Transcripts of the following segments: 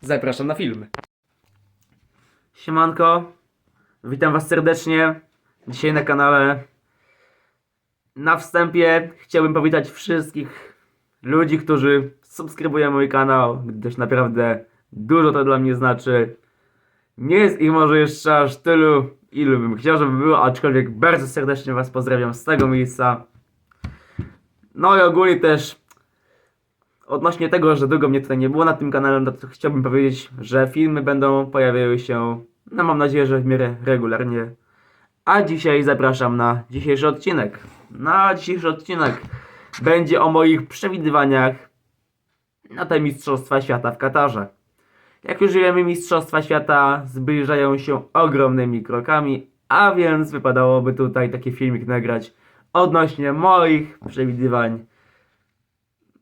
zapraszam na film. Siemanko, witam was serdecznie. Dzisiaj na kanale. Na wstępie chciałbym powitać wszystkich ludzi, którzy subskrybują mój kanał, gdyż naprawdę dużo to dla mnie znaczy. Nie jest ich może jeszcze aż tylu, ilu bym chciał, żeby było, aczkolwiek bardzo serdecznie was pozdrawiam z tego miejsca. No i ogólnie też odnośnie tego, że długo mnie tutaj nie było na tym kanale, no to chciałbym powiedzieć, że filmy będą pojawiały się, no mam nadzieję, że w miarę regularnie. A dzisiaj zapraszam na dzisiejszy odcinek. Na dzisiejszy odcinek będzie o moich przewidywaniach na te Mistrzostwa Świata w Katarze. Jak już wiemy, Mistrzostwa Świata zbliżają się ogromnymi krokami, a więc wypadałoby tutaj taki filmik nagrać odnośnie moich przewidywań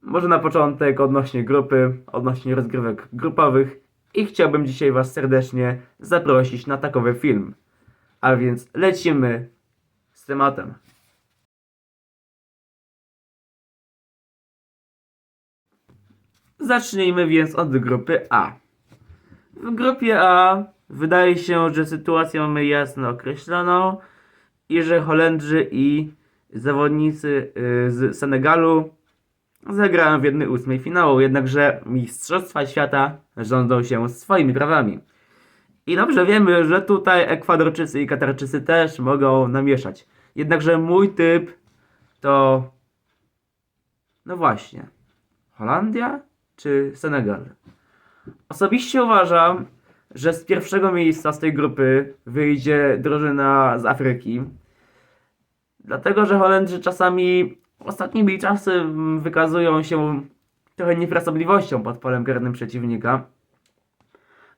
może na początek odnośnie grupy, odnośnie rozgrywek grupowych i chciałbym dzisiaj Was serdecznie zaprosić na takowy film. A więc lecimy z tematem. Zacznijmy więc od grupy A. W grupie A wydaje się, że sytuację mamy jasno określoną i że Holendrzy i zawodnicy y, z Senegalu zagrałem w jednej ósmej finału, jednakże Mistrzostwa Świata rządzą się swoimi prawami. I dobrze wiemy, że tutaj Ekwadorczycy i Katarczycy też mogą namieszać. Jednakże mój typ to... No właśnie. Holandia czy Senegal? Osobiście uważam, że z pierwszego miejsca z tej grupy wyjdzie drużyna z Afryki. Dlatego, że Holendrzy czasami ostatnimi czasy wykazują się trochę niefrasobliwością pod polem karnym przeciwnika.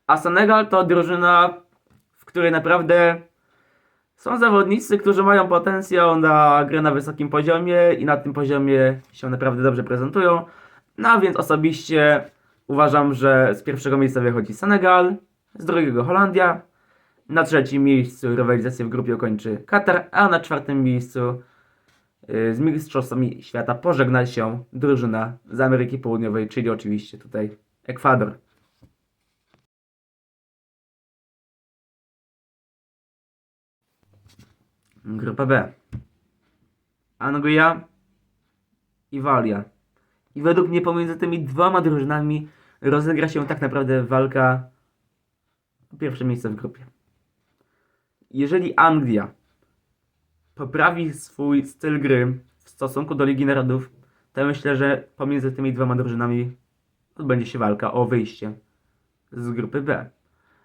A Senegal to drużyna, w której naprawdę są zawodnicy, którzy mają potencjał na grę na wysokim poziomie i na tym poziomie się naprawdę dobrze prezentują. No więc osobiście uważam, że z pierwszego miejsca wychodzi Senegal, z drugiego Holandia, na trzecim miejscu rywalizację w grupie ukończy Katar, a na czwartym miejscu z Mistrzostwami Świata pożegna się drużyna z Ameryki Południowej, czyli oczywiście tutaj Ekwador. Grupa B. Anglia i Walia. I według mnie pomiędzy tymi dwoma drużynami rozegra się tak naprawdę walka o pierwsze miejsce w grupie. Jeżeli Anglia poprawi swój styl gry w stosunku do Ligi Narodów, to myślę, że pomiędzy tymi dwoma drużynami odbędzie się walka o wyjście z grupy B.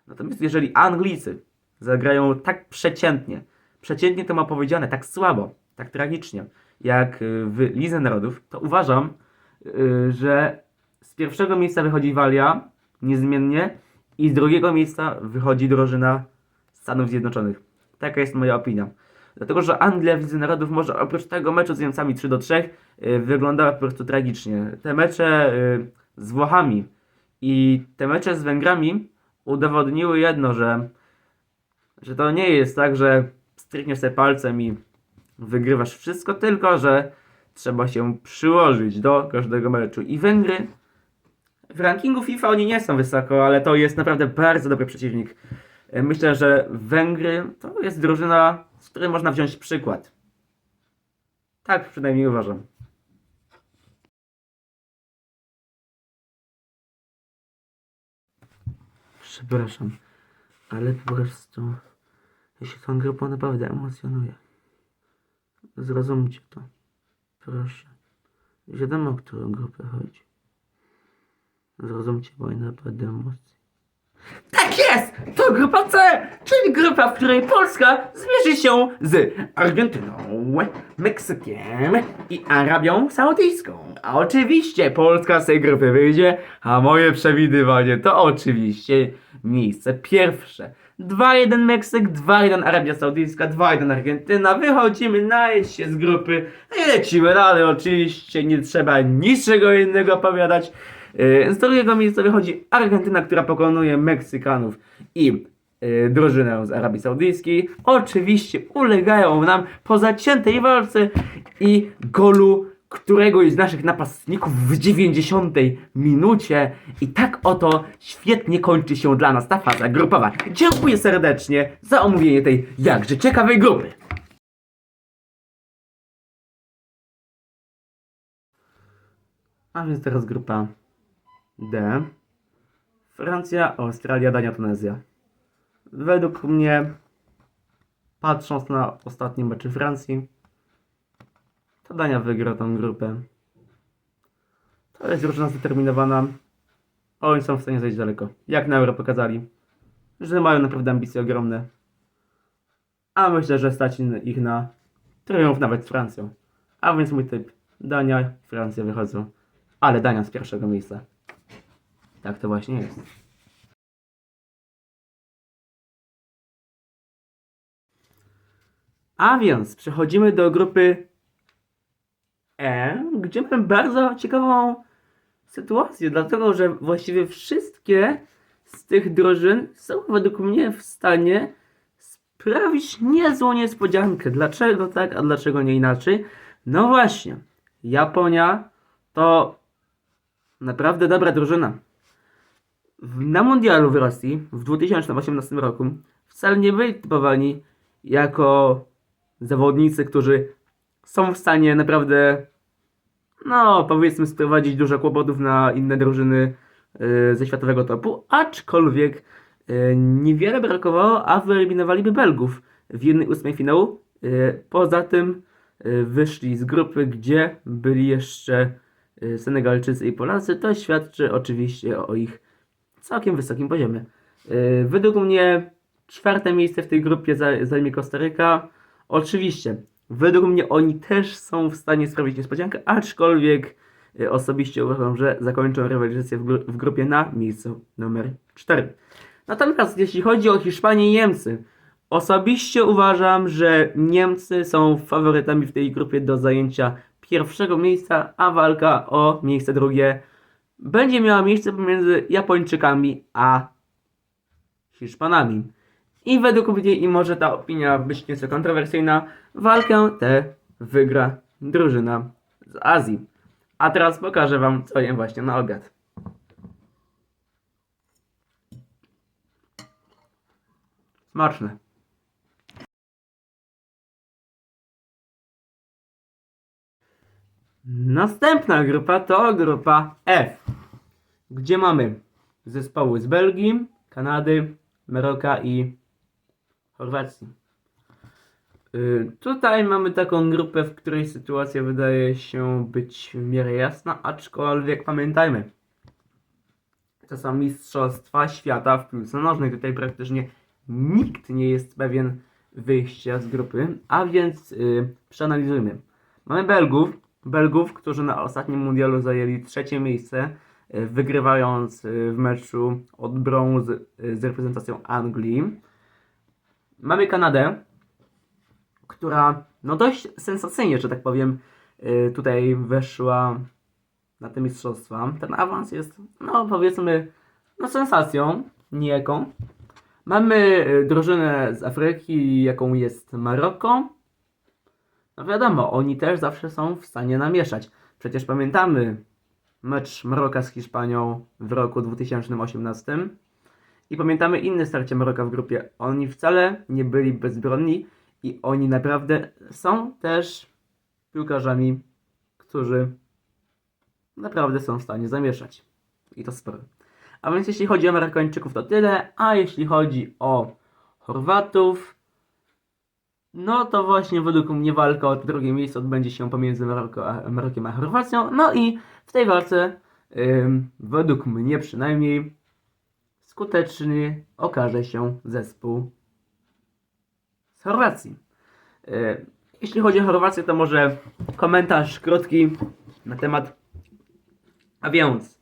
Natomiast jeżeli Anglicy zagrają tak przeciętnie, przeciętnie to ma powiedziane, tak słabo, tak tragicznie, jak w Lidze Narodów, to uważam, y, że z pierwszego miejsca wychodzi Walia niezmiennie i z drugiego miejsca wychodzi drużyna Stanów Zjednoczonych. Taka jest moja opinia. Dlatego, że Anglia w Lidze Narodów może oprócz tego meczu z Niemcami 3 do 3 y, wyglądała po prostu tragicznie. Te mecze y, z Włochami i te mecze z Węgrami udowodniły jedno, że, że to nie jest tak, że strykniesz sobie palcem i wygrywasz wszystko, tylko że trzeba się przyłożyć do każdego meczu. I Węgry w rankingu FIFA oni nie są wysoko, ale to jest naprawdę bardzo dobry przeciwnik. E, Myślę, że Węgry to jest drużyna, z której można wziąć przykład. Tak przynajmniej uważam. Przepraszam, ale po prostu się tą grupą naprawdę emocjonuję. Zrozumcie to. Proszę. Wiadomo, o którą grupę chodzi. Zrozumcie moje naprawdę emocje. Tak jest! To grupa C, czyli grupa, w której Polska zmierzy się z Argentyną, Meksykiem i Arabią Saudyjską. A oczywiście Polska z tej grupy wyjdzie, a moje przewidywanie to oczywiście miejsce pierwsze. 2-1 Meksyk, 2-1 Arabia Saudyjska, 2-1 Argentyna. Wychodzimy, najeść się z grupy i lecimy dalej. Oczywiście nie trzeba niczego innego opowiadać. Yy, Z drugiego miejsca wychodzi Argentyna, która pokonuje Meksykanów i yy, drużynę z Arabii Saudyjskiej. Oczywiście ulegają nam po zaciętej walce i golu któregoś z naszych napastników w 90 minucie i tak oto świetnie kończy się dla nas ta faza grupowa. Dziękuję serdecznie za omówienie tej jakże ciekawej grupy. A więc teraz grupa D. Francja, Australia, Dania, Tunezja. Według mnie, patrząc na ostatnie mecze Francji, to Dania wygra tą grupę. To jest drużyna zdeterminowana. Oni są w stanie zejść daleko. Jak na Euro pokazali, że mają naprawdę ambicje ogromne. A myślę, że stać ich na triumf nawet z Francją. A więc mój typ Dania Francja wychodzą. Ale Dania z pierwszego miejsca. Tak to właśnie jest. A więc przechodzimy do grupy E, gdzie mamy bardzo ciekawą sytuację, dlatego że właściwie wszystkie z tych drużyn są według mnie w stanie sprawić niezłą niespodziankę. Dlaczego tak, a dlaczego nie inaczej? No właśnie, Japonia to naprawdę dobra drużyna. Na mundialu w Rosji w 2018 roku wcale nie byli typowani jako zawodnicy, którzy są w stanie naprawdę, no powiedzmy, sprowadzić dużo kłopotów na inne drużyny y, ze światowego topu, aczkolwiek y, niewiele brakowało, a wyeliminowaliby Belgów w jednej ósmej finału. Y, poza tym wyszli z grupy, gdzie byli jeszcze Senegalczycy i Polacy. To świadczy oczywiście o ich całkiem wysokim poziomie. Y, według mnie czwarte miejsce w tej grupie za- zajmie Kostaryka. Oczywiście, według mnie oni też są w stanie sprawić niespodziankę, aczkolwiek y, osobiście uważam, że zakończą rywalizację w grupie na miejscu numer 4. Natomiast jeśli chodzi o Hiszpanię i Niemcy, osobiście uważam, że Niemcy są faworytami w tej grupie do zajęcia pierwszego miejsca, a walka o miejsce drugie będzie miała miejsce pomiędzy Japończykami a Hiszpanami. I według mnie, i może ta opinia być nieco kontrowersyjna, walkę tę wygra drużyna z Azji. A teraz pokażę Wam, co jem właśnie na obiad. Smaczne. Następna grupa to grupa F, gdzie mamy zespoły z Belgii, Kanady, Maroka i Chorwacji. Y, Tutaj mamy taką grupę, w której sytuacja wydaje się być w miarę jasna, aczkolwiek pamiętajmy, to są mistrzostwa świata w piłce nożnej. Tutaj praktycznie nikt nie jest pewien wyjścia z grupy, a więc y, przeanalizujmy. Mamy Belgów, Belgów, którzy na ostatnim mundialu zajęli trzecie miejsce, y, wygrywając y, w meczu od brąz y, z reprezentacją Anglii. Mamy Kanadę, która no dość sensacyjnie, że tak powiem, tutaj weszła na te mistrzostwa. Ten awans jest, no powiedzmy, no sensacją niejaką. Mamy drużynę z Afryki, jaką jest Maroko. No wiadomo, oni też zawsze są w stanie namieszać. Przecież pamiętamy mecz Maroka z Hiszpanią w roku 2018 i pamiętamy inne starcie Maroka w grupie. Oni wcale nie byli bezbronni i oni naprawdę są też piłkarzami, którzy naprawdę są w stanie zamieszać. I to sporo. A więc jeśli chodzi o Marokańczyków to tyle, a jeśli chodzi o Chorwatów, no to właśnie według mnie walka o drugie miejsce odbędzie się pomiędzy Maroko a, Marokiem a Chorwacją. No i w tej walce, ym, według mnie przynajmniej, skuteczny okaże się zespół z Chorwacji. Y, Jeśli chodzi o Chorwację, to może komentarz krótki na temat. A więc,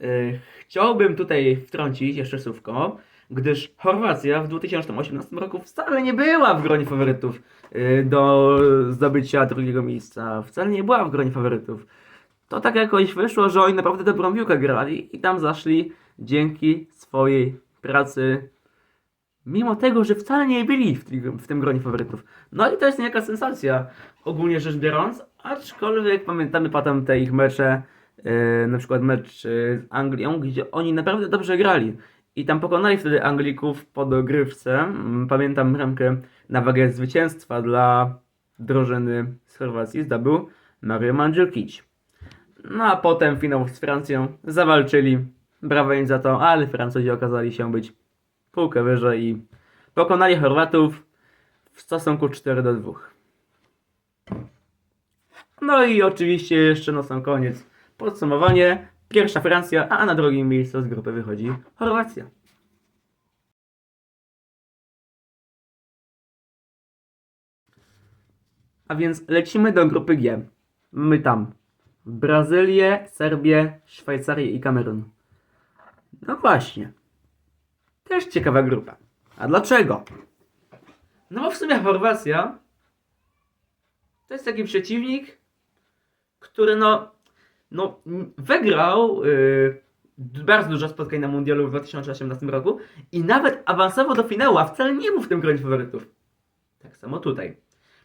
y, chciałbym tutaj wtrącić jeszcze słówko, gdyż Chorwacja w 2018 roku wcale nie była w gronie faworytów y, do zdobycia drugiego miejsca. Wcale nie była w gronie faworytów. To tak jakoś wyszło, że oni naprawdę dobrą piłkę grali i tam zaszli dzięki swojej pracy Mimo tego, że wcale nie byli w, tym- w tym gronie faworytów. No i to jest niejaka sensacja, ogólnie rzecz biorąc, Aczkolwiek pamiętamy potem te ich mecze, e, na przykład mecz e, z Anglią, gdzie oni naprawdę dobrze grali. I tam pokonali wtedy Anglików po dogrywce. Mm, Pamiętam bramkę na wagę zwycięstwa dla drużyny z Chorwacji zdobył Mario Mandzukic. No a potem finał z Francją zawalczyli. Brawo im za to, ale Francuzi okazali się być półkę wyżej i pokonali Chorwatów w stosunku 4 do 2. No i oczywiście jeszcze na sam koniec podsumowanie. Pierwsza Francja, a na drugim miejscu z grupy wychodzi Chorwacja. A więc lecimy do grupy G. My tam Brazylię, Serbię, Szwajcarię i Kamerun. No właśnie. Też ciekawa grupa. A dlaczego? No bo w sumie Chorwacja to jest taki przeciwnik, który no, no wygrał yy, bardzo dużo spotkań na mundialu w 2018 roku i nawet awansował do finału, a wcale nie był w tym gronie faworytów. Tak samo tutaj.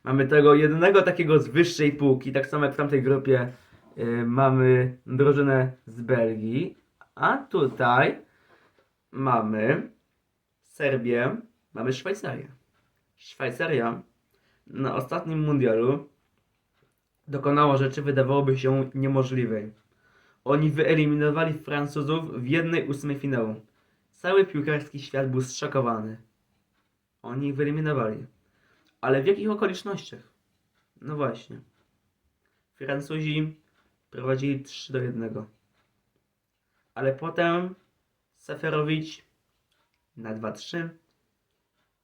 Mamy tego jednego takiego z wyższej półki, tak samo jak w tamtej grupie yy, mamy drużynę z Belgii, a tutaj mamy Serbię, mamy Szwajcarię. Szwajcaria na ostatnim mundialu dokonała rzeczy wydawałoby się niemożliwej. Oni wyeliminowali Francuzów w jednej ósmej finału. Cały piłkarski świat był zszokowany. Oni ich wyeliminowali. Ale w jakich okolicznościach? No właśnie. Francuzi prowadzili 3 do 1. Ale potem Seferowicz na 2-3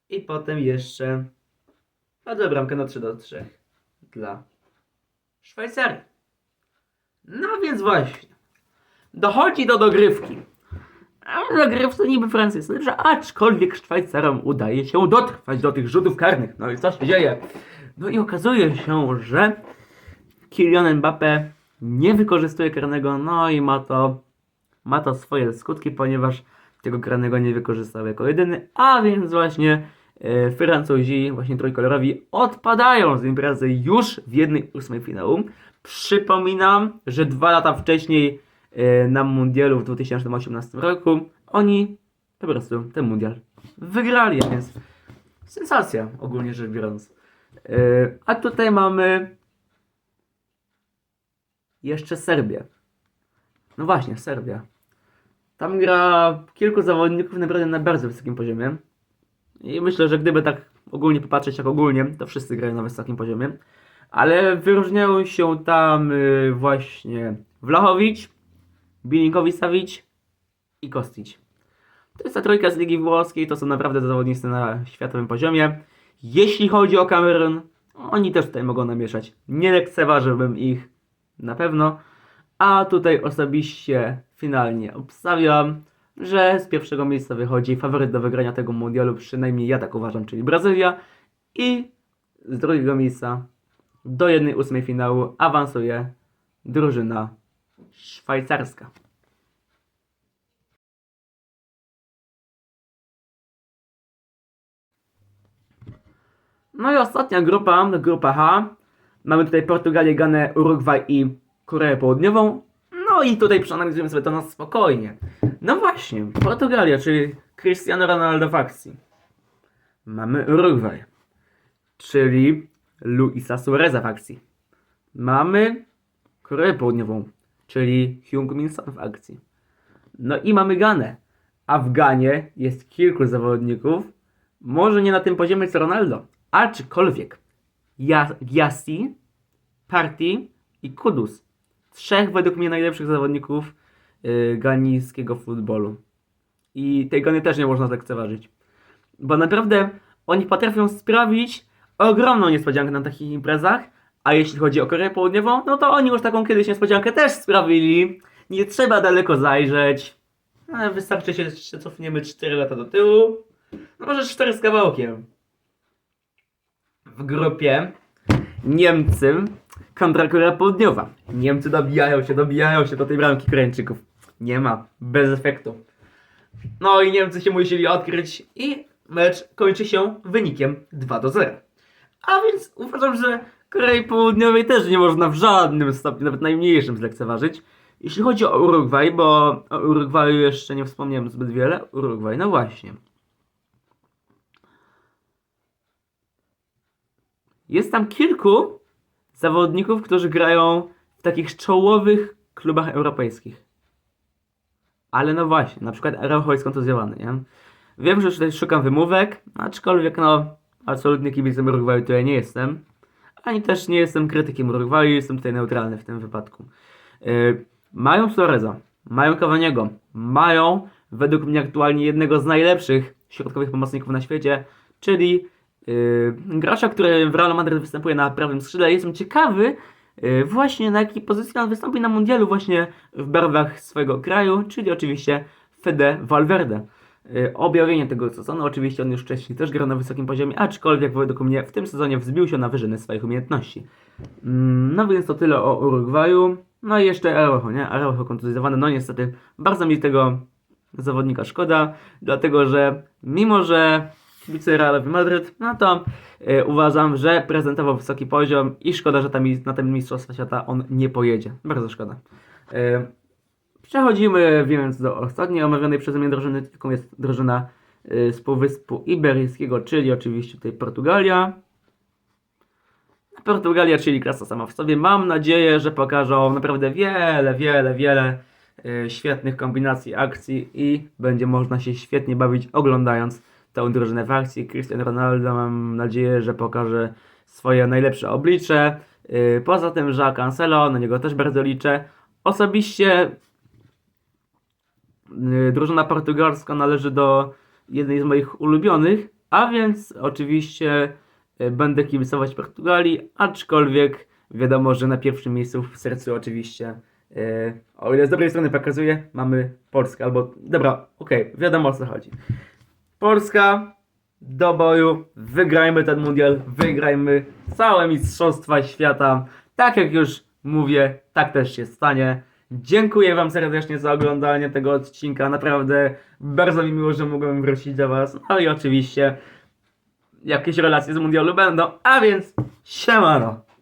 i potem jeszcze padła bramkę na 3 do 3 dla Szwajcarii. No więc właśnie. Dochodzi do dogrywki. A dogrywce niby lepsza, aczkolwiek Szwajcarom udaje się dotrwać do tych rzutów karnych. No i co się dzieje? No i okazuje się, że Kylian Mbappé nie wykorzystuje karnego, no i ma to, ma to swoje skutki, ponieważ tego karnego nie wykorzystał jako jedyny, a więc właśnie Francuzi, właśnie trójkolorowi, odpadają z imprezy już w jednej ósmej finału. Przypominam, że dwa lata wcześniej e, na mundialu w 2018 roku oni po prostu ten mundial wygrali, więc sensacja ogólnie rzecz biorąc. E, a tutaj mamy jeszcze Serbię. No właśnie, Serbia. Tam gra kilku zawodników naprawdę na bardzo wysokim poziomie. I myślę, że gdyby tak ogólnie popatrzeć jak ogólnie, to wszyscy grają na wysokim poziomie. Ale wyróżniają się tam y, właśnie Vlahovic, Bilinkowicz-Savic i Kostić. To jest ta trójka z Ligi Włoskiej, to są naprawdę zawodnicy na światowym poziomie. Jeśli chodzi o Kamerun, oni też tutaj mogą namieszać. Nie lekceważyłbym ich na pewno. A tutaj osobiście finalnie obstawiam, że z pierwszego miejsca wychodzi faworyt do wygrania tego mundialu, przynajmniej ja tak uważam, czyli Brazylia. I z drugiego miejsca do 1-8 finału awansuje drużyna szwajcarska. No i ostatnia grupa, grupa H. Mamy tutaj Portugalię, Ganę, Urugwaj i Koreę Południową. No i tutaj przeanalizujemy sobie to na spokojnie. No właśnie, Portugalia, czyli Cristiano Ronaldo w akcji. Mamy Urugwaj, czyli Luisa Suareza w akcji. Mamy Koreę Południową, czyli Hyung-Min Son w akcji. No i mamy Ganę. A w Ganie jest kilku zawodników, może nie na tym poziomie co Ronaldo, aczkolwiek Giassi, Party i Kudus. Trzech według mnie najlepszych zawodników ganijskiego futbolu. I tej Gany też nie można zlekceważyć. Bo naprawdę oni potrafią sprawić ogromną niespodziankę na takich imprezach, a jeśli chodzi o Koreę Południową, no to oni już taką kiedyś niespodziankę też sprawili. Nie trzeba daleko zajrzeć. No, wystarczy się jeszcze cofniemy 4 lata do tyłu. No może 4 z kawałkiem. W grupie Niemcy kontra Korea Południowa. Niemcy dobijają się, dobijają się do tej bramki Koreańczyków. Nie ma, bez efektu. No i Niemcy się musieli odkryć i mecz kończy się wynikiem 2 do 0. A więc uważam, że Korei Południowej też nie można w żadnym stopniu, nawet najmniejszym, zlekceważyć. Jeśli chodzi o Urugwaj, bo o Urugwaju jeszcze nie wspomniałem zbyt wiele. Urugwaj, no właśnie. Jest tam kilku zawodników, którzy grają w takich czołowych klubach europejskich. Ale no właśnie, na przykład Araujo jest kontuzjowany, nie? Wiem, że tutaj szukam wymówek, aczkolwiek no, absolutnie kibicem Urugwaju ja nie jestem. Ani też nie jestem krytykiem Urugwaju, jestem tutaj neutralny w tym wypadku. Yy, mają Floreza, mają Cavaniego, mają według mnie aktualnie jednego z najlepszych środkowych pomocników na świecie, czyli yy, gracza, który w Real Madrid występuje na prawym skrzydle. Jestem ciekawy właśnie na jakiej pozycji on wystąpi na mundialu właśnie w barwach swojego kraju, czyli oczywiście Fede Valverde. Yy, Objawienie tego sezonu, oczywiście on już wcześniej też grał na wysokim poziomie, aczkolwiek według mnie w tym sezonie wzbił się na wyżyny swoich umiejętności. Mm, No więc to tyle o Urugwaju. No i jeszcze Araujo, nie? Araujo kontuzjowany, no niestety bardzo mi tego zawodnika szkoda, dlatego że mimo, że kibicuję Realowi Madryt, no to e, uważam, że prezentował wysoki poziom i szkoda, że tam, na tym Mistrzostwa Świata on nie pojedzie. Bardzo szkoda. E, przechodzimy więc do ostatniej omawianej przeze mnie drużyny, jaką jest drużyna e, z Półwyspu Iberyjskiego, czyli oczywiście tutaj Portugalia. Portugalia, czyli klasa sama w sobie. Mam nadzieję, że pokażą naprawdę wiele, wiele, wiele świetnych kombinacji akcji i będzie można się świetnie bawić oglądając tę drużynę w akcji. Cristiano Ronaldo mam nadzieję, że pokaże swoje najlepsze oblicze. Y, Poza tym Joao Cancelo, na niego też bardzo liczę. Osobiście y, drużyna portugalska należy do jednej z moich ulubionych, a więc oczywiście y, będę kibicować Portugalii, aczkolwiek wiadomo, że na pierwszym miejscu w sercu oczywiście, o ile z dobrej strony pokazuję, mamy Polskę, albo dobra, okej, wiadomo o co chodzi. Polska do boju, wygrajmy ten mundial, wygrajmy całe Mistrzostwa Świata. Tak jak już mówię, tak też się stanie. Dziękuję Wam serdecznie za oglądanie tego odcinka. Naprawdę bardzo mi miło, że mogłem wrócić do Was. No i oczywiście jakieś relacje z mundialu będą, a więc siemano!